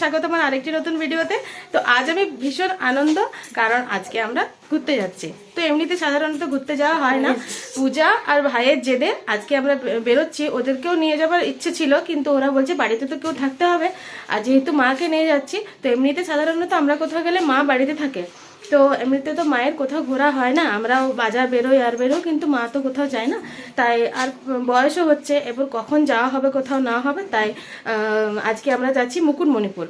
স্বাগত আমার আরেকটি নতুন ভিডিওতে। তো আজ আমি ভীষণ আনন্দ, কারণ আজকে আমরা ঘুরতে যাচ্ছি। তো এমনিতে সাধারণত ঘুরতে যাওয়া হয় না। পূজা আর ভাইয়ের জেদে আজকে আমরা বেরোচ্ছি। ওদেরকেও নিয়ে যাবার ইচ্ছে ছিল, কিন্তু ওরা বলছে বাড়িতে তো কেউ থাকতে হবে। আর যেহেতু মাকে নিয়ে যাচ্ছি, তো এমনিতে সাধারণত আমরা কোথাও গেলে মা বাড়িতে থাকে। তো এমনিতে তো মায়ের কোথাও ঘোরা হয় না, আমরাও বাজার বেরোই আর বেরোই, কিন্তু মা তো কোথাও যায় না। তাই আর বয়সও হচ্ছে, এবার কখন যাওয়া হবে, কোথাও না হবে, তাই আজকে আমরা যাচ্ছি মুকুটমণিপুর।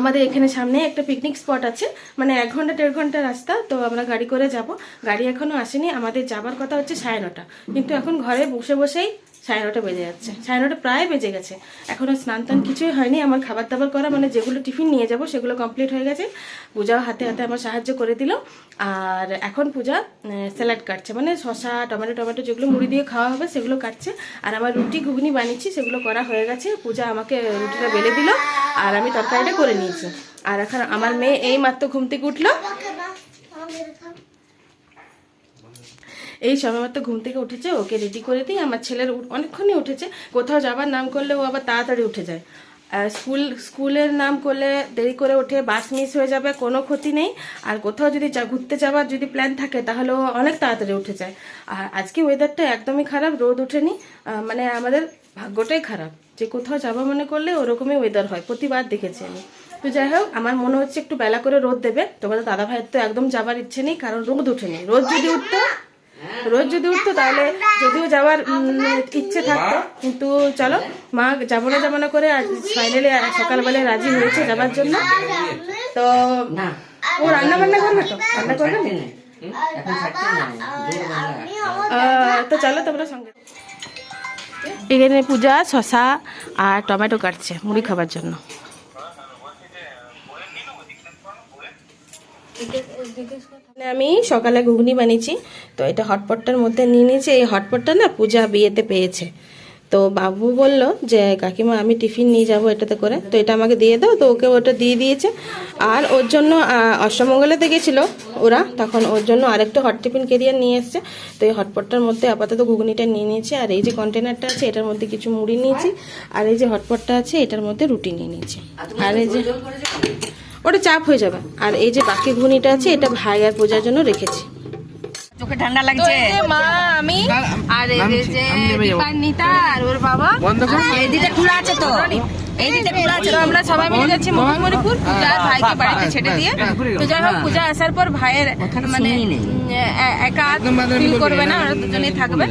আমাদের এখানে সামনে একটা পিকনিক স্পট আছে মানে এক ঘণ্টা, দেড় ঘণ্টা রাস্তা, তো আমরা গাড়ি করে যাব। গাড়ি এখনও আসেনি, আমাদের যাবার কথা হচ্ছে সাড়ে নটা। কিন্তু এখন ঘরে বসে বসেই সাড়ে নটা বেজে যাচ্ছে। সাড়ে নটা প্রায় বেজে গেছে। এখনও স্নান টান কিছুই হয়নি। আমার খাবার দাবার করা মানে যেগুলো টিফিন নিয়ে যাব সেগুলো কমপ্লিট হয়ে গেছে। পূজাও হাতে হাতে আমার সাহায্য করে দিল। আর এখন পূজা স্যালাড কাটছে। মানে শশা টমেটো টমেটো যেগুলো মুড়ি দিয়ে খাওয়া হবে সেগুলো কাটছে। আর আমার রুটি ঘুগনি বানিয়েছি, সেগুলো করা হয়ে গেছে। পূজা আমাকে রুটিটা বেলে দিল আর আমি তরকারিটা করে নিয়েছি। আর এখন আমার মেয়ে এই মাত্র ঘুম থেকে উঠল। এই সময় মাত্র ঘুম থেকে উঠেছে ওকে রেডি করে দিই। আমার ছেলের অনেকক্ষণই উঠেছে। কোথাও যাবার নাম করলে ও আবার তাড়াতাড়ি উঠে যায়। স্কুল স্কুলের নাম করলে দেরি করে ওঠে বাস মিস হয়ে যাবে কোনো ক্ষতি নেই। আর কোথাও যদি ঘুরতে যাওয়ার যদি প্ল্যান থাকে তাহলে অনেক তাড়াতাড়ি উঠে যায়। আর আজকে ওয়েদারটা একদমই খারাপ রোদ আহ, মানে আমাদের ভাগ্যটাই খারাপ। যে কোথাও যাব মনে করলে ওরকমই ওয়েদার হয় প্রতিবার দেখেছি আমি। তো যাই হোক আমার মনে হচ্ছে একটু বেলা করে রোদ দেবে। তোমাদের দাদা ভাইয়ের তো একদম যাবার ইচ্ছে নেই কারণ রোদ ওঠেনি। রোদ যদি উঠতো রোজ যদি উঠতো তাহলে যদিও যাওয়ার ইচ্ছে থাকতো কিন্তু চলো মা যাব না যাব না করে ফাইনালি সকালবেলায় রাজি হয়েছে যাবার জন্য। তো ও রান্না বান্না করবে তো? রান্না করবে? তো চলো তোমরা সঙ্গে। এখানে পূজা শশা আর টমেটো কাটছে মুড়ি খাবার জন্য। আমি সকালে ঘুগনি বানিয়েছি। তো এটা হটপটটার মধ্যে নিয়ে নিয়েছি। এই হটপটটা না পূজা বিয়েতে পেয়েছে। তো বাবু বলল যে, কাকিমা, আমি টিফিন নিয়ে যাব এটাতে করে। তো এটা আমাকে দিয়ে দাও। তো ওকে ওটা দিয়ে দিয়েছে। আর ওর জন্য অষ্টমঙ্গলাতে গেছিল ওরা। তখন ওর জন্য আরেকটা হট টিফিন কেরিয়ার নিয়ে এসছে। তো এই হটপটটার মধ্যে আপাতত ঘুগনিটা নিয়ে নিয়েছি। আর এই যে কন্টেনারটা আছে, এটার মধ্যে কিছু মুড়ি নিয়েছি। আর এই যে হটপটটা আছে, এটার মধ্যে রুটি নিয়ে নিয়েছি। আর এই যে ওটা চাপ হয়ে যাবে। আর এই যে বাকি ঘুগনিটা আছে এটা ভাই আর পূজার জন্য রেখেছি। চোখে ঠান্ডা লাগছে? মা আমি আর এই যে দীপান্বিতা আর ওর বাবা এই দিকটা খোলা আছে তো। এই দিকটা খোলা আছে তো আমরা সবাই মিলে যাচ্ছি মহামণিপুর পূজার ভাইকে বাড়িতে ছেড়ে দিয়ে। তো যাই হোক পূজা আসার পর ভাইয়ের মানে একা ফিল করবে না ওরা দুজনেই থাকবে।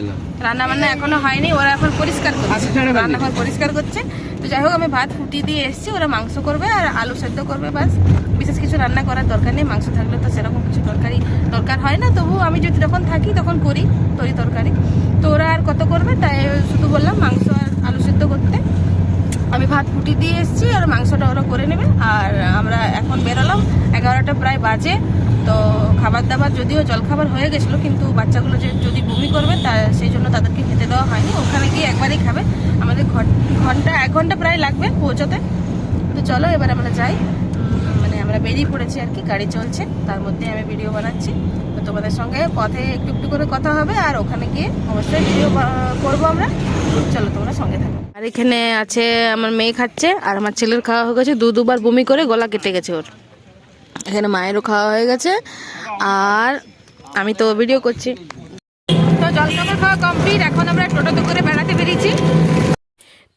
রান্না বান্না এখনও হয়নি ওরা এখন পরিষ্কার করছে। রান্নাঘর পরিষ্কার করছে। তো যাই হোক, আমি ভাত ফুটিয়ে দিয়ে এসেছি, ওরা মাংস করবে আর আলু সেদ্ধ করবে বাস। বিশেষ কিছু রান্না করার দরকার নেই, মাংস থাকলে তো সেরকম কিছু তরকারি দরকার হয় না। তবু আমি যদি যখন থাকি তখন করি তরি তরকারি। তো ওরা আর কত করবে? তাই শুধু বললাম মাংস আর আলু সেদ্ধ করতে। আমি ভাত ফুটি দিয়ে এসেছি আর মাংসটা ওরা করে নেবে। আর আমরা এখন বেরোলাম, এগারোটা প্রায় বাজে। তো খাবার দাবার যদিও জলখাবার হয়ে গেছিল, কিন্তু বাচ্চাগুলো যে যদি বমি করবে, তা সেই জন্য তাদেরকে খেতে দেওয়া হয়নি। ওখানে গিয়ে একবারই খাবে। আমাদের ঘন- ঘণ্টা, এক ঘণ্টা প্রায় লাগবে পৌঁছতে। তো চলো এবার আমরা যাই। মানে আমরা বেরিয়ে পড়েছি আর কি, গাড়ি চলছে। তার মধ্যে আমি ভিডিও বানাচ্ছি। তো তোমাদের সঙ্গে পথে একটু একটু করে কথা হবে, আর ওখানে গিয়ে অবশ্যই ভিডিও করব আমরা। চলো তোমরা সঙ্গে থাকো। আর এখানে আছে আমার মেয়ে খাচ্ছে, আর আমার ছেলের খাওয়া হয়ে গেছে। দু দুবার বমি করে গলা কেটে গেছে ওর। এখানে মায়েরও খাওয়া হয়ে গেছে। আর আমি তো ভিডিও করছি। তো জলখাবার খাওয়া কমপ্লিট এখন আমরা টোটোতে করে বেড়াতে বেরিয়েছি।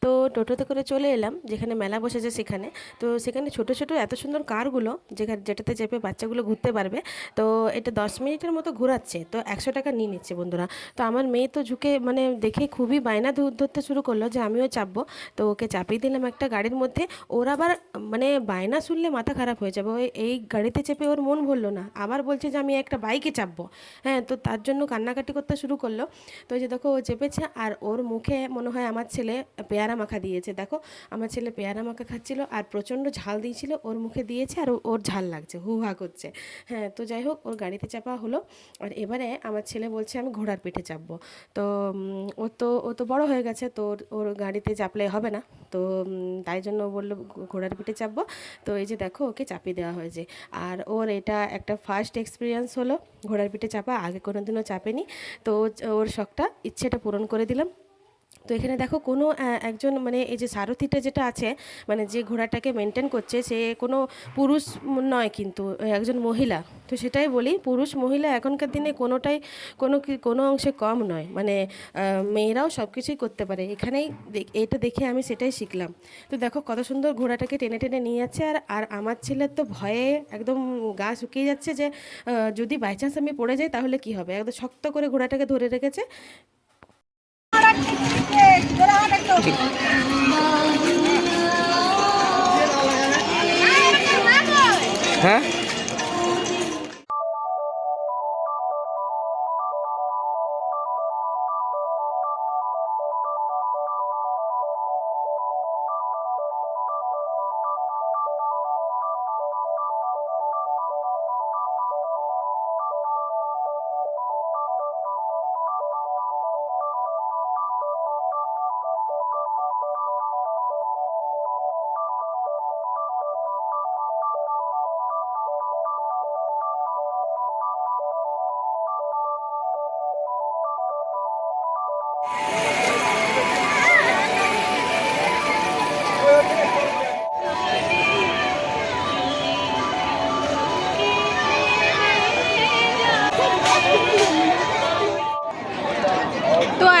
তো টোটোতে করে চলে এলাম, যেখানে মেলা বসেছে সেখানে। তো সেখানে ছোট ছোট এত সুন্দর কারগুলো, যেখানে, যেটাতে চেপে বাচ্চাগুলো ঘুরতে পারবে। তো এটা দশ মিনিটের মতো ঘোরাচ্ছে, তো একশো টাকা নিয়ে নিচ্ছে বন্ধুরা। তো আমার মেয়ে তো ঝুঁকে মানে দেখে খুবই বায়না ধর- ধরতে শুরু করল যে আমিও চাপবো। তো ওকে চাপিয়ে দিলাম একটা গাড়ির মধ্যে। ওর আবার মানে বায়না শুনলে মাথা খারাপ হয়ে যাবে। ওই এই গাড়িতে চেপে ওর মন ভরলো না। আবার বলছে যে আমি একটা বাইকে চাপবো। হ্যাঁ তো তার জন্য কান্নাকাটি করতে শুরু করল। তো যে দেখো ও চেপেছে আর ওর মুখে মনে হয় আমার ছেলে পেয়ারা মাখা দিয়েছে। দেখো, আমার ছেলে পেয়ারা মাখা খাচ্ছিল আর প্রচণ্ড ঝাল দিয়েছিল। ওর মুখে দিয়েছে আর ওর ঝাল লাগছে, হু হা করছে। হ্যাঁ তো যাই হোক, ওর গাড়িতে চাপা হলো। আর এবারে আমার ছেলে বলছে, আমি ঘোড়ার পিঠে চাপবো। তো ও তো ও তো বড় হয়ে গেছে, তো ওর- গাড়িতে চাপলে হবে না। তো তাই জন্য বলল ঘোড়ার পিঠে চাপবো। তো এই যে দেখো, ওকে চাপিয়ে দেওয়া হয়েছে। আর ওর এটা একটা ফার্স্ট এক্সপিরিয়েন্স হলো, ঘোড়ার পিঠে চাপা, আগে কোনোদিনও চাপেনি। তো ওর শখটা ইচ্ছেটা পূরণ করে দিলাম। তো এখানে দেখো কোনো একজন মানে এই যে সারথিটা যেটা আছে মানে যে ঘোড়াটাকে মেনটেন করছে, সে কোনো পুরুষ নয় কিন্তু, একজন মহিলা। তো সেটাই বলি, পুরুষ মহিলা এখনকার দিনে কোনোটাই, কোনো কি- কোনো অংশে কম নয়। মানে মেয়েরাও সব কিছুই করতে পারে। এখানেই এটা দেখে আমি সেটাই শিখলাম। তো দেখো কত সুন্দর ঘোড়াটাকে টেনে টেনে নিয়ে যাচ্ছে, আর আর আমার ছেলের তো ভয়ে একদম গা শুকিয়ে যাচ্ছে যে যদি বাই চান্স আমি পড়ে যাই তাহলে কি হবে? একদম শক্ত করে ঘোড়াটাকে ধরে রেখেছে। হ্যাঁ? তো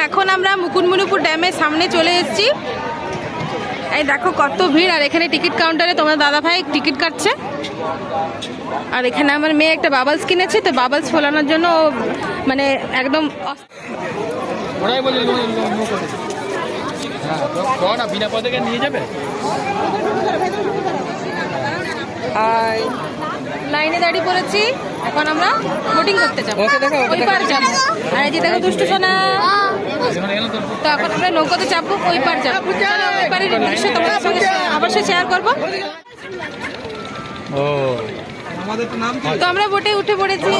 এখন আমরা মুকুটমণিপুর ড্যামের সামনে চলে এসেছি। এই দেখো কত ভিড়, আর এখানে টিকিট কাউন্টারে তোমার দাদা ভাই টিকিট কাটছে। আর এখানে আমার মেয়ে একটা বাবলস কিনেছে, তো বাবলস ফোলানোর জন্য মানে একদম ওরাই বলে হ্যাঁ না বিনা পদকে নিয়ে যাবে? আর লাইনে দাঁড়িয়ে পড়েছি এখন আমরা বোটিং করতে যাব। ওই পার যাব। আর এই যে দেখো দুষ্টু সোনা। তো এখন আমরা নৌকাতে চাপবো ওই পার যাব। ওই পারের দৃশ্য তোমাদের সঙ্গে অবশ্যই শেয়ার করব। ও। তো আমরা বোটে উঠে পড়েছি।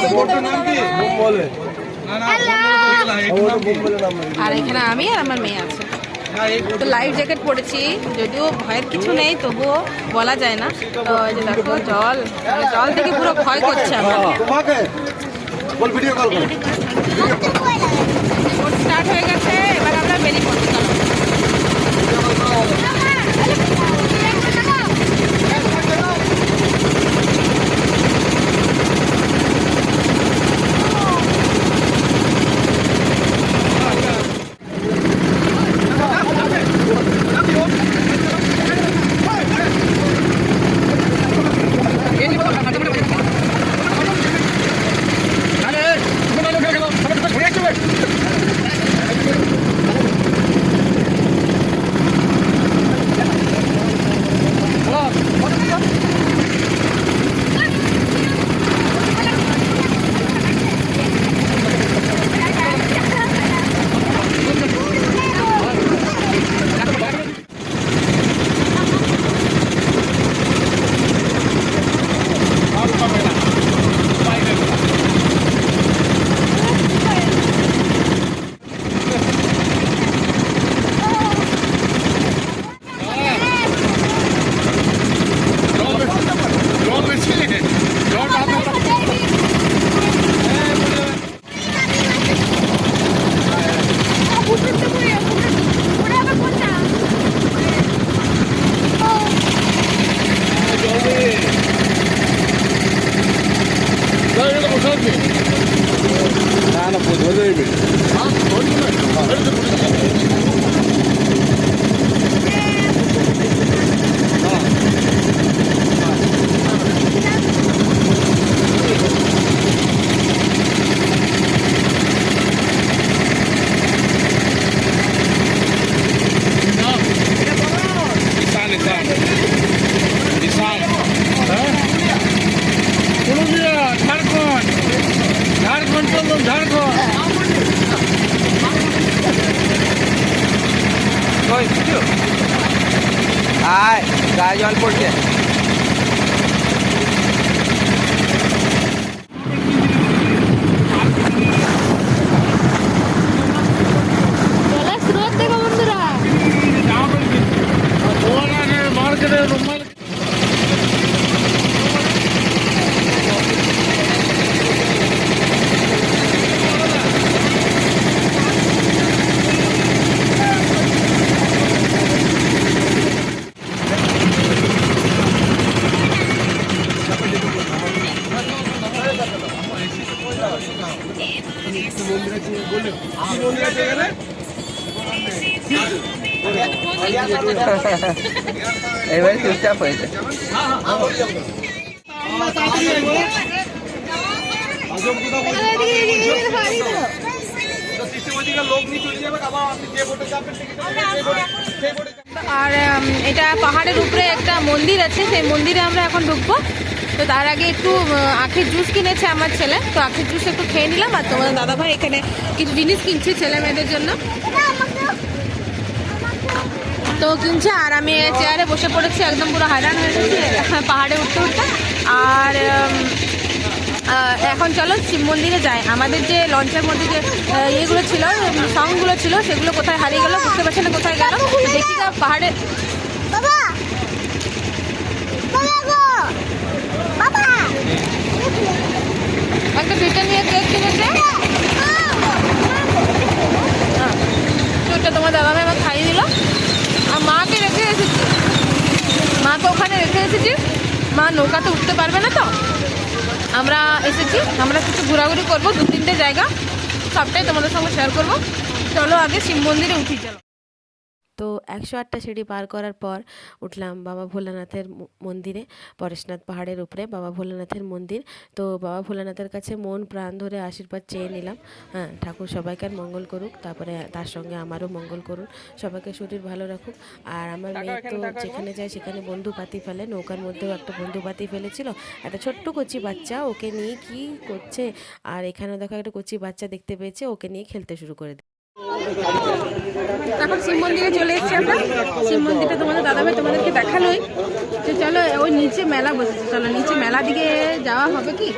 আর এখানে আমি আর আমার মেয়ে আছে। তো লাইফ জ্যাকেট পরেছি যদিও ভয়ের কিছু নেই তবুও বলা যায় না। তো যে দেখো জল জল থেকে পুরো ভয় করছে আমার। স্টার্ট হয়ে গেছে এবার আমরা বেরিয়ে পড়ছি এবারে চুপচাপ হয়েছে। আর এটা পাহাড়ের উপরে একটা মন্দির আছে, সেই মন্দিরে আমরা এখন ঢুকবো। তো তার আগে একটু আখের জুস কিনেছে আমার ছেলে। তো আখের জুস একটু খেয়ে নিলাম, আর তোমাদের দাদাভাই এখানে কিছু জিনিস কিনছে ছেলে মেয়েদের জন্য। তো কিনছে আর আমি চেয়ারে বসে পড়েছি, একদম পুরো হায়রান হয়ে গেছি, পাহাড়ে উঠতে উঠতে। আর এখন চলো শিব মন্দিরে যাই। আমাদের যে লঞ্চের মধ্যে যে ইয়েগুলো ছিল সংগুলো ছিল, সেগুলো কোথায় হারিয়ে গেলো, বুঝতে পারছি না কোথায় গেল। দেখি পাহাড়ে বাবা বাবা গো বাবা একটা ব্রিটানিয়া কেক কিনেছে হ্যাঁ। তো ওটা তোমার দাদা ভাই আমার খাইয়ে দিল আর মাকে রেখে এসেছি মাকে ওখানে রেখে এসেছি মা নৌকাতে উঠতে পারবে না তো আমরা এসেছি আমরা কিছু ঘোরাঘুরি করব দু তিনটে জায়গা, সবটাই তোমাদের সঙ্গে শেয়ার করব। চলো আগে শিব মন্দিরে উঠি, চলো। তো একশো আটটা সিঁড়ি পার করার পর উঠলাম বাবা ভোলানাথের মন্দিরে পরেশনাথ পাহাড়ের উপরে বাবা ভোলানাথের মন্দির। তো বাবা ভোলানাথের কাছে মন প্রাণ ধরে আশীর্বাদ চেয়ে নিলাম। হ্যাঁ ঠাকুর সবাইকার মঙ্গল করুক তারপরে তার সঙ্গে আমারও মঙ্গল করুন। সবাইকে শরীর ভালো রাখুক। আর আমার মেয়ে তো যেখানে যায় সেখানে বন্ধু পাতি ফেলে নৌকার মধ্যেও একটা বন্ধু পাতি ফেলেছিল। একটা ছোট্ট কচি বাচ্চা ওকে নিয়ে কি করছে? আর এখানে দেখো একটা কচি বাচ্চা দেখতে পেয়েছে ওকে নিয়ে খেলতে শুরু করে। এখন শিব মন্দিরে চলে এসেছি আমরা। শিব মন্দিরটা তোমাদের দাদা দাদাভাই তোমাদেরকে দেখালোই। তো চলো, ওই নিচে মেলা বসেছে। চলো, নিচে মেলা দিকে যাওয়া হবে কি?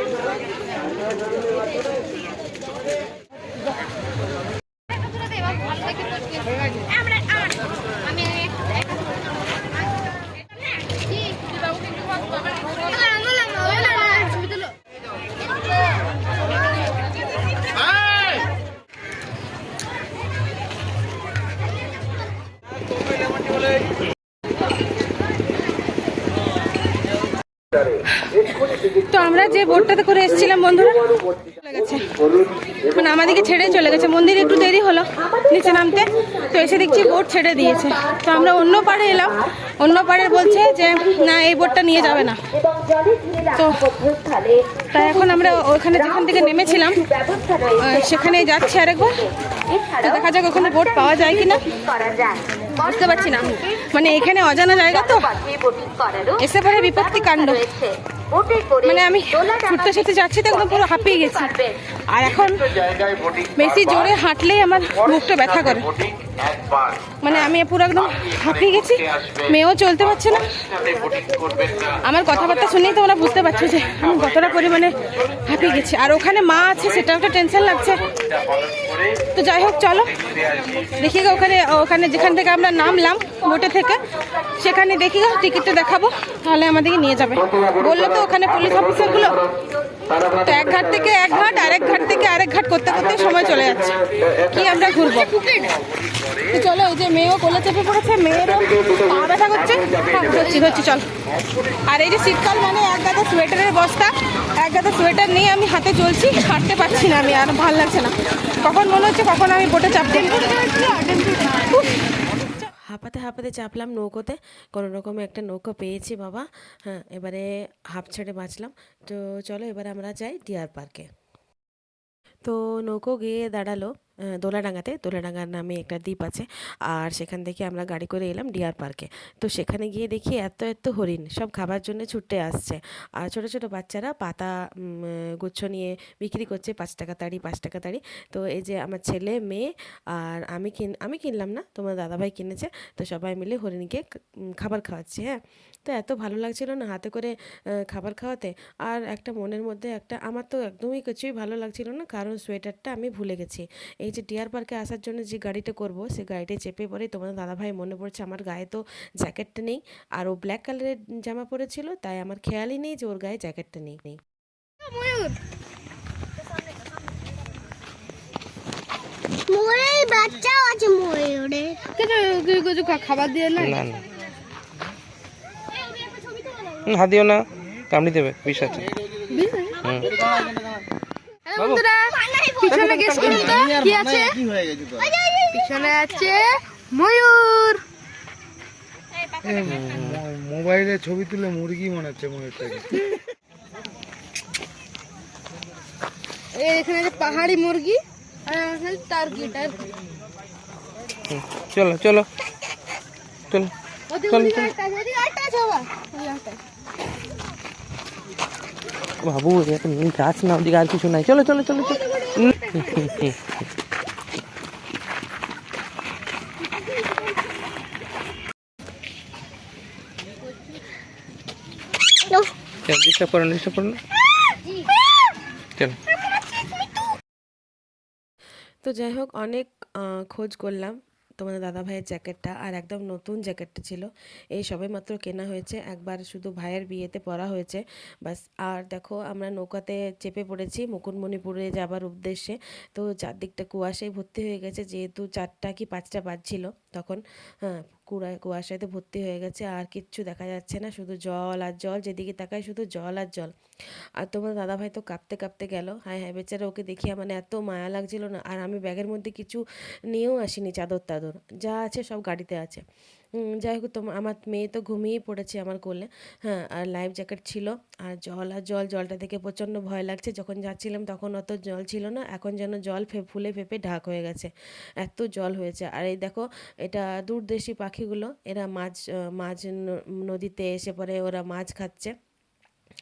তো আমরা যে বোটটাতে করে এসেছিলাম, বন্ধুরা, চলে গেছে। মানে আমাদেরকে ছেড়ে চলে গেছে। মন্দিরে একটু দেরি হলো, নিচে নামতে। তো এসে দেখছি বোট ছেড়ে দিয়েছে। তো আমরা অন্য পাড়ে এলাম। অন্য পাড়ে বলছে যে, না, এই বোটটা নিয়ে যাবে না। তো তাই এখন আমরা ওখানে যেখান থেকে নেমেছিলাম সেখানে যাচ্ছি আরেকবার। দেখা যাক ওখানে বোট পাওয়া যায় কিনা। বুঝতে পারছি না। মানে এখানে অজানা জায়গা তো? এসে পরে বিপত্তি কাণ্ড। মানে আমি ছুটতে ছুটতে যাচ্ছি তো একদম পুরো হাঁপিয়ে গেছি। আর এখন বেশি জোরে হাঁটলেই আমার মুখটা ব্যথা করে। মানে আমি পুরো একদম হাঁপিয়ে গেছি। মেয়েও চলতে পারছে না। আমার কথাবার্তা শুনেই তোমরা বুঝতে পারছ যে আমি কতটা পরিমাণে হাঁপিয়ে গেছি। আর ওখানে মা আছে সেটা একটা টেনশন লাগছে। তো যাই হোক চলো। দেখি ওখানে ওখানে যেখান থেকে আমরা নামলাম বোটে থেকে সেখানে দেখি টিকিটটা দেখাবো তাহলে আমাদেরকে নিয়ে যাবে। বলল তো ওখানে পুলিশ অফিসারগুলো। তো এক ঘাট থেকে এক ঘাট আরেক ঘাট থেকে আরেক ঘাট করতে করতে সময় চলে যাচ্ছে। কি আমরা ঘুরবো? তো চলো ওই যে মেয়েও কোলে চেপে পড়েছে মেয়েরও পা ব্যথা করছে। হ্যাঁ, ধরছি ধরছি চল। আর এই যে শীতকাল মানে এক গাদা সোয়েটারের বস্তা। এক গাদা সোয়েটার নিয়ে আমি হাতে চলছি হাঁটতে পারছি না আমি আর ভালো লাগছে না। কখন মনে হচ্ছে কখন আমি বোটে চাপতে হাঁপাতে হাঁপাতে চাপলাম নৌকোতে, কোনো রকমে একটা নৌকো পেয়েছি বাবা। হ্যাঁ এবারে হাফ ছেড়ে বাঁচলাম। তো চলো এবারে আমরা যাই ডিয়ার পার্কে। তো নৌকো গিয়ে দাঁড়াল। দোলাডাঙ্গাতে। দোলাডাঙ্গার নামে একটা দ্বীপ আছে। আর সেখান থেকে আমরা গাড়ি করে এলাম ডিয়ার পার্কে। তো সেখানে গিয়ে দেখি এত এত হরিণ। সব খাবার জন্য ছুটে আসছে। আর ছোটো ছোটো বাচ্চারা পাতা গুচ্ছ নিয়ে বিক্রি করছে। পাঁচ টাকা তাড়ি, পাঁচ টাকা তাড়ি। তো এই যে আমার ছেলে, মেয়ে আর আমি কিন, আমি কিনলাম না। তোমার দাদাভাই কিনেছে। তো সবাই মিলে হরিণকে খাবার খাওয়াচ্ছি হ্যাঁ। তো এত ভালো লাগছিল না হাতে করে খাবার খাওয়াতে। আর একটা মনের মধ্যে একটা আমার তো একদমই কিছুই ভালো লাগছিল না কারণ সোয়েটারটা আমি ভুলে গেছি। এই যে ডিয়ার পার্কে আসার জন্য যে গাড়িটা করব সে গাড়িটা চেপে পরে তোমাদের দাদাভাই মনে পড়ছে আমার গায়ে তো জ্যাকেটটা নেই। আর ও ব্ল্যাক কালারের জামা পরেছিল তাই আমার খেয়ালই নেই যে ওর গায়ে জ্যাকেটটা নেই। নেই ময়ূরের বাচ্চাও আছে ময়ূরের। খাবার দিয়ে না। হাত দিও না কামড়ি দেবে বিষ আছে। পিছনে কি আছে? পিছনে আছে ময়ূর। মোবাইলে ছবি তুলে মুরগি মনে হচ্ছে। ময়ূরটাকে এখানে যে পাহাড়ি মুরগি আর এখানে টার্কি টার্কি হুম, চলো চলো। চলো চলো চলো বাবু এখন গাছ না ওদিকে আর কিছু নাই চলো চলো চলো চলো ডিস্টার্ব করো ডিস্টার্ব করো না চলো তো যাই হোক অনেক আহ, খোঁজ করলাম তোমাদের দাদা ভাইয়ের জ্যাকেটটা আর একদম নতুন জ্যাকেটটা ছিল। এই সবে মাত্র কেনা হয়েছে। একবার শুধু ভাইয়ের বিয়েতে পরা হয়েছে। বাস আর দেখো আমরা নৌকাতে চেপে পড়েছি মুকুটমণিপুরে যাবার উদ্দেশ্যে। তো চারদিকটা কুয়াশায় ভর্তি হয়ে গেছে, যেহেতু চারটা কি পাঁচটা বাজছিল। তখন হ্যাঁ কুয়াশাতে ভর্তি হয়ে গেছে। আর কিচ্ছু দেখা যাচ্ছে না, শুধু জল আর জল। যেদিকে তাকায় শুধু জল আর জল। আর তোমার দাদাভাই তো কাঁপতে কাঁপতে গেল। হ্যাঁ হ্যাঁ বেচারা ওকে দেখিয়া মানে এত মায়া লাগছিল না। আর আমি ব্যাগের মধ্যে কিছু নিয়েও আসিনি চাদর টাদর যা আছে সব গাড়িতে আছে। যাই হোক তোমার আমার মেয়ে তো ঘুমিয়েই পড়েছে আমার কোলে। হ্যাঁ আর লাইফ জ্যাকেট ছিল। আর জল আর জল, জলটা দেখে প্রচণ্ড ভয় লাগছে। যখন যাচ্ছিলাম তখন অত জল ছিল না। এখন যেন জল ফে, ফুলে ফেপে ঢাক হয়ে গেছে। এত জল হয়েছে। আর এই দেখো, এটা দূরদেশি পাখিগুলো, এরা মাছ মাছ নদীতে এসে পরে ওরা মাছ খাচ্ছে।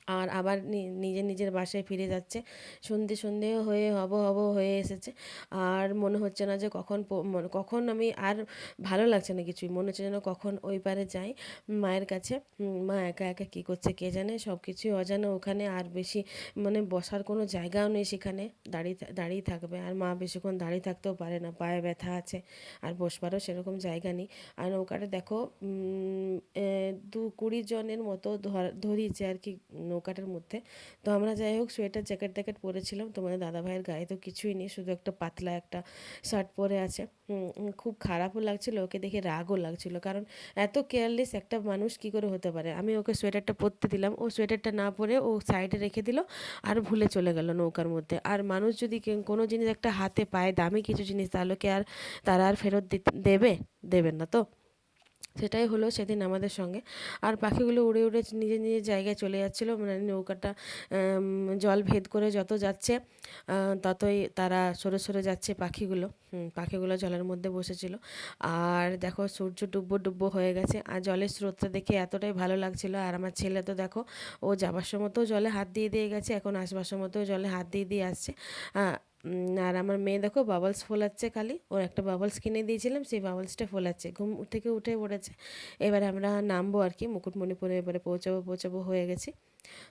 আর আবার নি- নিজের বাসায় ফিরে যাচ্ছে। সন্ধে সন্ধে হয়ে হব হব হয়ে এসেছে। আর মনে হচ্ছে না যে কখন কখন আমি আর ভালো লাগছে না কিছুই। মনে হচ্ছে যেন কখন ওই পারে যাই। মায়ের কাছে মা একা একা কী করছে কে জানে? সব কিছুই অজানা। ওখানে আর বেশি মানে বসার কোনো জায়গাও নেই সেখানে। দাঁড়িয়ে দাঁড়িয়ে থাকবে। আর মা বেশিক্ষণ দাঁড়িয়ে থাকতেও পারে না। পায়ে ব্যথা আছে। আর বসবারও সেরকম জায়গা নেই। আর নৌকাটা দেখো দু কুড়ি জনের মতো ধর- ধরিয়েছে আর কি নৌকাটার মধ্যে। তো আমরা যাই হোক সোয়েটার জ্যাকেট ট্যাকেট পরেছিলাম। তোমাদের দাদা ভাইয়ের গায়ে তো কিছুই নেই, শুধু একটা পাতলা একটা শার্ট পরে আছে। খুব খারাপও লাগছিল, ওকে দেখে রাগও লাগছিল। কারণ এত কেয়ারলেস একটা মানুষ কি করে হতে পারে? আমি ওকে সোয়েটারটা পরতে দিলাম, ও সোয়েটারটা না পরে ও সাইডে রেখে দিল আর ভুলে চলে গেল নৌকার মধ্যে। আর মানুষ যদি কোনো জিনিস একটা হাতে পায়, দামি কিছু জিনিস, তাহলে কি আর, তারা আর ফেরত দেবে? দেবেন না তো? সেটাই হলো সেদিন আমাদের সঙ্গে। আর পাখিগুলো উড়ে উড়ে নিজের নিজের জায়গায় চলে যাচ্ছিল। মানে নৌকাটা জল ভেদ করে যত যাচ্ছে ততই তারা সরে সরে যাচ্ছে পাখিগুলো। পাখিগুলো জলের মধ্যে বসেছিল। আর দেখো সূর্য ডুব্বো ডুব্বো হয়ে গেছে। আর জলের স্রোতটা দেখে এতটাই ভালো লাগছিল। আর আমার ছেলে তো দেখো, ও যাবার সময়তেও জলে হাত দিয়ে দিয়ে গেছে, এখন আসবার সময়তেও জলে হাত দিয়ে দিয়ে আসছে। আর আমার মেয়ে দেখো বাবলস ফোলাচ্ছে খালি। ওর একটা বাবলস কিনে দিয়েছিলাম, সেই বাবলসটা ফোলাচ্ছে। ঘুম থেকে উঠে পড়েছে। এবারে আমরা নামবো আর কি, মুকুটমণিপুরে এবারে পৌঁছাবো পৌঁছাবো হয়ে গেছি।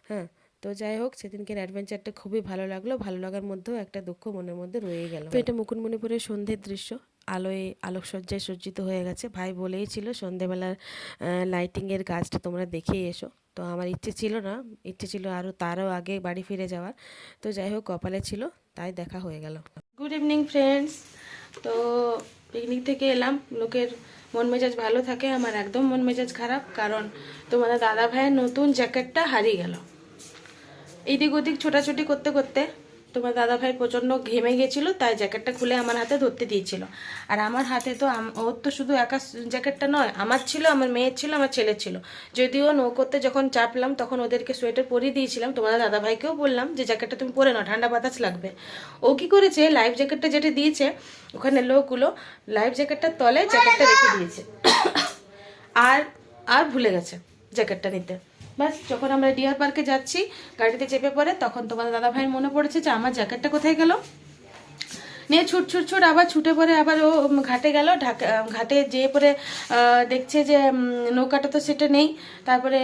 হ্যাঁ তো যাই হোক, সেদিনকের অ্যাডভেঞ্চারটা খুবই ভালো লাগল। ভালো লাগার মধ্যেও একটা দুঃখ মনের মধ্যে রয়ে গেল। তো এটা মুকুটমণিপুরের সন্ধ্যের দৃশ্য। আলোয় আলোকসজ্জায় সজ্জিত হয়ে গেছে। ভাই বলেই ছিল সন্ধেবেলার লাইটিংয়ের কাজটা তোমরা দেখেই এসো। তো আমার ইচ্ছে ছিল না, ইচ্ছে ছিল আরও তারও আগে বাড়ি ফিরে যাওয়ার। তো যাই হোক, কপালে ছিল, তাই দেখা হয়ে গেল। গুড ইভিনিং ফ্রেন্ডস তো পিকনিক থেকে এলাম। লোকের মন মেজাজ ভালো থাকে, আমার একদম মন মেজাজ খারাপ, কারণ তোমাদের দাদা ভাইয়ের নতুন জ্যাকেটটা হারিয়ে গেল। এদিক ওদিক ছোটাছুটি করতে করতে তোমার দাদা ভাই প্রচণ্ড ঘেমে গেছিল, তাই জ্যাকেটটা খুলে আমার হাতে ধরতে দিয়েছিল। আর আমার হাতে তো ওর তো শুধু একা জ্যাকেটটা নয়, আমার ছিল, আমার মেয়ের ছিল, আমার ছেলের ছিল। যদিও নৌকোতে যখন চাপলাম, তখন ওদেরকে সোয়েটার পরিয়ে দিয়েছিলাম, তোমাদের দাদা ভাইকেও বললাম যে, জ্যাকেটটা তুমি পরে নাও, ঠান্ডা বাতাস লাগবে। ও কি করেছে লাইফ জ্যাকেটটা যেটা দিয়েছে, ওখানে লোকগুলো লাইফ জ্যাকেটটার তলে জ্যাকেটটা রেখে দিয়েছে। আর আর ভুলে গেছে জ্যাকেটটা নিতে। বাস, যখন আমরা ডিয়ার পার্কে যাচ্ছি, গাড়িতে চেপে পড়ে, তখন তোমাদের দাদা ভাইয়ের মনে পড়েছে যে, আমার জ্যাকেটটা কোথায় গেল? নিয়ে ছুট ছুট ছুট আবার ছুটে পরে আবার ও ঘাটে গেল। ঢাকা ঘাটে যেয়ে পরে দেখছে যে নৌকাটা তো সেটা নেই। তারপরে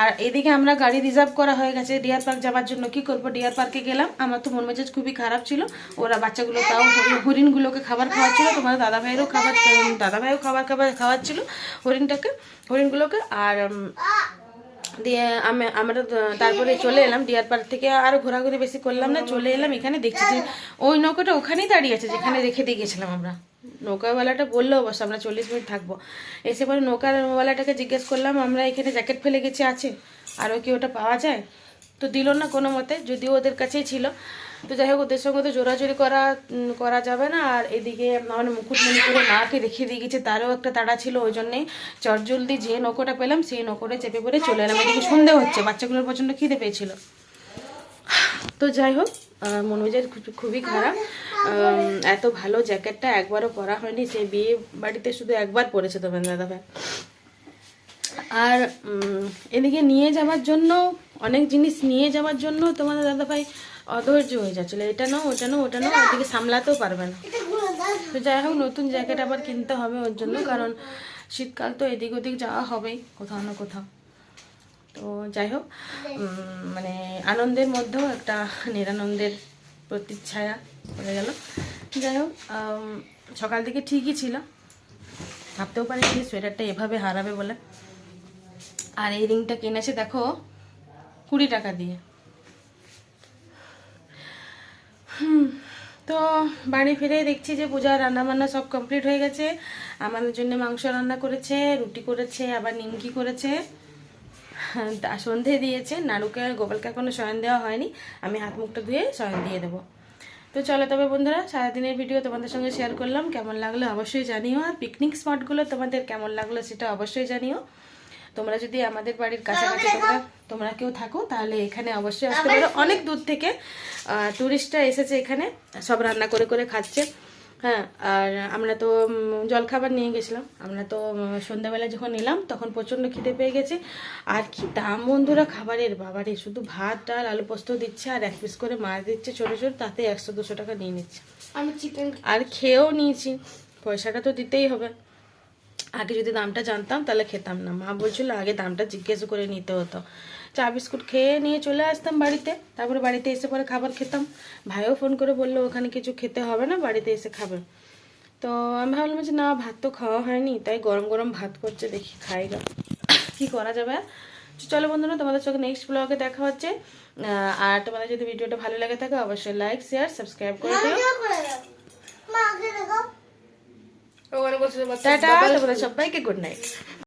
আর এদিকে আমরা গাড়ি রিজার্ভ করা হয়ে গেছে ডিয়ার পার্ক যাওয়ার জন্য। কি করব? ডিয়ার পার্কে গেলাম। আমার তো মন মেজাজ খুবই খারাপ ছিল। ওরা বাচ্চাগুলো তাও হরিণগুলোকে খাবার খাওয়াচ্ছিল। তোমার দাদা ভাইয়েরও খাবার দাদা ভাইও খাবার খাবার খাওয়াচ্ছিল হরিণটাকে, হরিণগুলোকে। আর দিয়ে আমি, আমরা তারপরে চলে এলাম, ডিয়ার পার্ক থেকে আর ঘোরাঘুরি বেশি করলাম না, চলে এলাম, এখানে দেখছি যে ওই নৌকাটা ওখানেই দাঁড়িয়ে আছে, যেখানে রেখে দিয়ে গেছিলাম আমরা। নৌকাওয়ালাটা বলল, অবশ্য আমরা চল্লিশ মিনিট থাকব। এসে পরে নৌকাওয়ালাটাকে জিজ্ঞেস করলাম, আমরা এখানে জ্যাকেট ফেলে গেছি, আছে? আরও কি ওটা পাওয়া যায়? তো দিল না কোনো মতে, যদিও ওদের কাছেই ছিল। তো যাই হোক, ওদের সঙ্গে তো জোরাজোরি করা করা যাবে না। আর এদিকে আমার মুকুটমণি করে মাকে রেখে দিয়ে গেছে, তারও একটা তাড়া ছিল ওই জন্যে। চটজলদি যে নৌকোটা পেলাম, সেই নৌকোটা চেপে পড়ে চলে এলাম। এদিকে সন্ধে হচ্ছে, বাচ্চাগুলোর প্রচণ্ড খিদে পেয়েছিল। তো যাই হোক খু- খুবই খারাপ। এত ভালো জ্যাকেটটা একবারও পরা হয়নি, সে বিয়ে বাড়িতে শুধু একবার পরেছে তোমার দাদা ভাই। আর এদিকে নিয়ে যাওয়ার জন্য, অনেক জিনিস নিয়ে যাওয়ার জন্য তোমাদের দাদা ভাই অধৈর্য হয়ে যাচ্ছিল এটা নাও, ওটা নাও ওটা নাও, ওদিকে সামলাতেও পারবে না। তো যাই হোক, নতুন জ্যাকেট আবার কিনতে হবে ওর জন্য, কারণ শীতকাল তো এদিক ওদিক যাওয়া হবেই, কোথাও না কোথাও। তো যাই হোক মানে আনন্দের মধ্যেও একটা নিরানন্দের প্রতিচ্ছায়া পড়ে গেল। যাই হোক সকাল থেকে ঠিকই ছিল। ভাবতেও পারিনি সোয়েটারটা এভাবে হারাবে বলে। আর এই রিংটা কিনেছে, দেখো, কুড়ি টাকা দিয়ে। তো বাড়ি ফিরে দেখছি যে পূজার রান্না বান্না সব কমপ্লিট হয়ে গেছে। আমাদের জন্য মাংস রান্না করেছে, রুটি করেছে, আবার নিমকি করেছে। সন্ধে দিয়েছে, নাড়ুকে আর গোপালকে এখনও শয়ন দেওয়া হয়নি। আমি হাত মুখটা ধুয়ে শয়ন দিয়ে দেবো। তো চলো তবে বন্ধুরা, সারাদিনের ভিডিও তোমাদের সঙ্গে শেয়ার করলাম। কেমন লাগল অবশ্যই জানিও। আর পিকনিক স্পটগুলো তোমাদের কেমন লাগল সেটা অবশ্যই জানিও। তোমরা যদি আমাদের বাড়ির কাছাকাছি তোমরা তোমরা কেউ থাকো তাহলে এখানে অবশ্যই আসতে পারো। অনেক দূর থেকে টুরিস্টরা এসেছে এখানে সব রান্না করে করে খাচ্ছে। হ্যাঁ আর আমরা তো জলখাবার নিয়ে গেছিলাম। আমরা তো সন্ধ্যাবেলা যখন নিলাম তখন প্রচণ্ড খিদে পেয়ে গেছে। আর কি দাম বন্ধুরা খাবারের বাবারে শুধু ভাত ডাল আলু পোস্ত দিচ্ছে আর এক পিস করে মাছ দিচ্ছে ছোটো ছোটো তাতে একশো দুশো টাকা নিয়ে নিচ্ছে। আমি চিকেন আর খেয়েও নিয়েছি পয়সাটা তো দিতেই হবে। আগে যদি দামটা জানতাম তাহলে খেতাম না। মা বলছিল আগে দামটা জিজ্ঞেস করে নিতে হতো। চা বিস্কুট খেয়ে নিয়ে চলে আসতাম বাড়িতে। তারপরে বাড়িতে এসে পরে খাবার খেতাম। ভাইও ফোন করে বলল ওখানে কিছু খেতে হবে না বাড়িতে এসে খাবে। তো আমি ভাবলাম যে না ভাত তো খাওয়া হয়নি তাই গরম গরম ভাত করছে দেখি খাই গা। কি করা যাবে? চলো বন্ধুরা তোমাদের সঙ্গে নেক্সট ব্লগে দেখা হচ্ছে। আর তোমাদের যদি ভিডিওটা ভালো লাগে থাকে অবশ্যই লাইক শেয়ার সাবস্ক্রাইব করে দিও। টাটা সবাইকে গুড নাইট